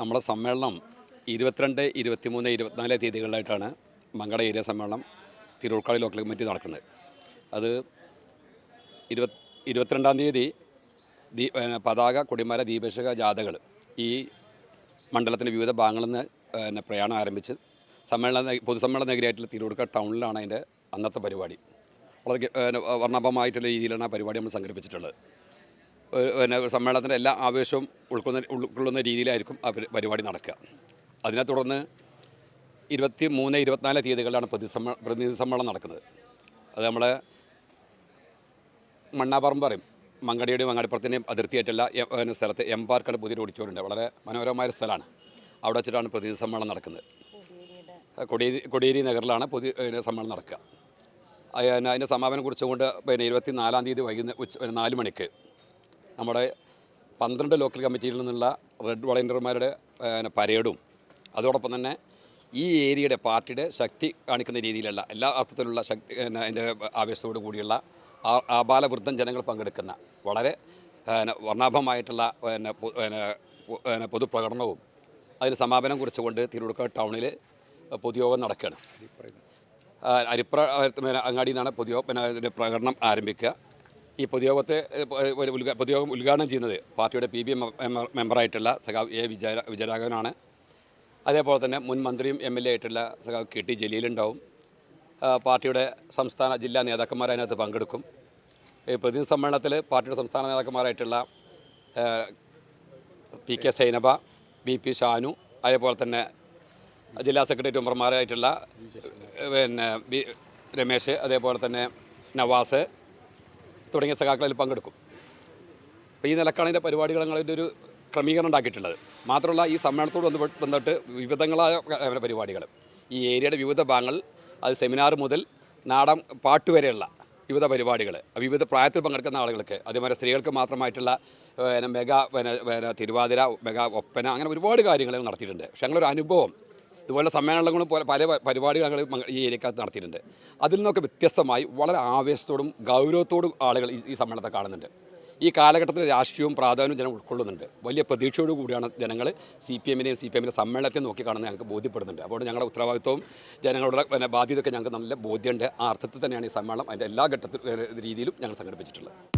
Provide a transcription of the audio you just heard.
നമ്മുടെ സമ്മേളനം ഇരുപത്തിരണ്ട് ഇരുപത്തിമൂന്ന് ഇരുപത്തിനാല് തീയതികളിലായിട്ടാണ് മങ്കട ഏരിയ സമ്മേളനം തിരൂർക്കാളി ലോക്കൽ കമ്മിറ്റി നടക്കുന്നത്. അത് ഇരുപത് ഇരുപത്തിരണ്ടാം തീയതി ദീ പതാക കൊടിമര ദീപശക ജാഥകൾ ഈ മണ്ഡലത്തിന്റെ വിവിധ ഭാഗങ്ങളിൽ നിന്ന് പിന്നെ പ്രയാണം ആരംഭിച്ച് സമ്മേളന പൊതുസമ്മേളന നഗരിയായിട്ടുള്ള തിരൂർക്കാട് ടൗണിലാണ് അതിന്റെ അന്നത്തെ പരിപാടി. വളരെ വർണാഭമായിട്ടുള്ള രീതിയിലാണ് ആ പരിപാടി നമ്മൾ സംഘടിപ്പിച്ചിട്ടുള്ളത്. പിന്നെ സമ്മേളനത്തിന്റെ എല്ലാ ആവേശവും ഉൾക്കൊള്ളുന്ന ഉൾക്കൊള്ളുന്ന രീതിയിലായിരിക്കും ആ പരിപാടി നടക്കുക. അതിനെ തുടർന്ന് ഇരുപത്തി മൂന്ന് ഇരുപത്തിനാല് തീയതികളിലാണ് പ്രതിസമ്മ പ്രതിനിധി സമ്മേളനം നടക്കുന്നത്. അത് നമ്മളെ മണ്ണാപ്പറമ്പ് പറയും. മങ്കടിയുടെയും മങ്ങാടിപ്പുറത്തിന്റെയും അതിർത്തിയായിട്ടുള്ള എ- സ്ഥലത്ത് എംപാർക്കാട് പുതിയൊരു ഓഡിറ്റോറിയം ഉണ്ട് വളരെ മനോഹരമായ സ്ഥലമാണ്. അവിടെ വെച്ചിട്ടാണ് പ്രതിനിധി സമ്മേളനം നടക്കുന്നത് കൊടിയേരി കൊടിയേരി നഗറിലാണ് പുതിയ സമ്മേളനം നടക്കുക. അതിന്റെ സമാപനം കുറിച്ചുകൊണ്ട് പിന്നെ ഇരുപത്തി നാലാം തീയതി വൈകുന്നേരം ഉച്ച നാല് മണിക്ക് നമ്മുടെ പന്ത്രണ്ട് ലോക്കൽ കമ്മിറ്റിയിൽ നിന്നുള്ള റെഡ് വളണ്ടിയർമാരുടെ പരേഡും. അതോടൊപ്പം തന്നെ ഈ ഏരിയയുടെ പാർട്ടിയുടെ ശക്തി കാണിക്കുന്ന രീതിയിലുള്ള എല്ലാ അർത്ഥത്തിലുള്ള ശക്തി അതിന്റെ ആവേശത്തോടു കൂടിയുള്ള ആ- ആബാലവൃദ്ധം ജനങ്ങൾ പങ്കെടുക്കുന്ന വളരെ വർണാഭമായിട്ടുള്ള പിന്നെ പൊതുപ്രകടനവും അതിന് സമാപനം കുറിച്ചുകൊണ്ട് തിരുവനന്തപുരം ടൗണിൽ പൊതുയോഗം നടക്കുകയാണ്. അരിപ്ര അങ്ങാടിയിൽ നിന്നാണ് പൊതുയോഗം പിന്നെ പ്രകടനം ആരംഭിക്കുക. ഈ പൊതുയോഗത്തെ പൊതുയോഗം ഉദ്ഘാടനം ചെയ്യുന്നത് പാർട്ടിയുടെ പി ബി മെമ്പറായിട്ടുള്ള സഖാവ് എ വിജയ വിജയരാഘവനാണ്. അതേപോലെ തന്നെ മുൻ മന്ത്രിയും എം എൽ എ ആയിട്ടുള്ള സഖാവ് കെ ടി ജലീലുണ്ടാവും. പാർട്ടിയുടെ സംസ്ഥാന ജില്ലാ നേതാക്കന്മാർ അതിനകത്ത് പങ്കെടുക്കും. ഈ പ്രതിനിധി സമ്മേളനത്തിൽ പാർട്ടിയുടെ സംസ്ഥാന നേതാക്കന്മാരായിട്ടുള്ള P K Zainaba B P Shanu അതേപോലെ തന്നെ ജില്ലാ സെക്രട്ടറി മെമ്പർമാരായിട്ടുള്ള പിന്നെ ബി രമേശ് അതേപോലെ തന്നെ നവാസ് തുടങ്ങിയ സഖാക്കളിൽ പങ്കെടുക്കും. അപ്പോൾ ഈ നിലക്കാണ് ഇതിന്റെ പരിപാടികൾ ഞങ്ങളുടെ ഒരു ക്രമീകരണം ഉണ്ടാക്കിയിട്ടുള്ളത്. മാത്രമല്ല ഈ സമ്മേളനത്തോട് ബന്ധപ്പെട്ട് വിവിധങ്ങളായ പരിപാടികൾ. ഈ ഏരിയയുടെ വിവിധ ഭാഗങ്ങൾ അത് സെമിനാർ മുതൽ നാടൻ പാട്ട് വരെയുള്ള വിവിധ പരിപാടികൾ വിവിധ പ്രായത്തിൽ പങ്കെടുക്കുന്ന ആളുകൾക്ക് അതേപോലെ സ്ത്രീകൾക്ക് മാത്രമായിട്ടുള്ള പിന്നെ മെഗാ പിന്നെ തിരുവാതിര മെഗാ ഒപ്പന അങ്ങനെ ഒരുപാട് കാര്യങ്ങൾ നടത്തിയിട്ടുണ്ട്. പക്ഷേ ഞങ്ങളൊരു അനുഭവം ഇതുപോലെ സമ്മേളനങ്ങളും പോലെ പല പരിപാടികൾ ഞങ്ങൾ ഈ ഏരിയക്കകത്ത് നടത്തിയിട്ടുണ്ട്. അതിൽ നിന്നൊക്കെ വ്യത്യസ്തമായി വളരെ ആവേശത്തോടും ഗൗരവത്തോടും ആളുകൾ ഈ- സമ്മേളനത്തെ കാണുന്നുണ്ട്. ഈ കാലഘട്ടത്തിൽ രാഷ്ട്രീയവും പ്രാധാന്യവും ജനം ഉൾക്കൊള്ളുന്നുണ്ട്. വലിയ പ്രതീക്ഷയോടു കൂടിയാണ് ജനങ്ങൾ സി പി എമ്മിനെയും സി പി എമ്മിന്റെ സമ്മേളനത്തെ നോക്കി കാണുന്നത് ഞങ്ങൾക്ക് ബോധ്യപ്പെടുന്നുണ്ട്. അപ്പോൾ ഞങ്ങളുടെ ഉത്തരവാദിത്വവും ജനങ്ങളുടെ പിന്നെ ബാധ്യതയൊക്കെ ഞങ്ങൾക്ക് നല്ല ബോധ്യമുണ്ട്. ആ അർത്ഥത്തിൽ തന്നെയാണ് ഈ സമ്മേളനം അതിന്റെ എല്ലാ ഘട്ടത്തിൽ രീതിയിലും ഞങ്ങൾ സംഘടിപ്പിച്ചിട്ടുള്ളത്.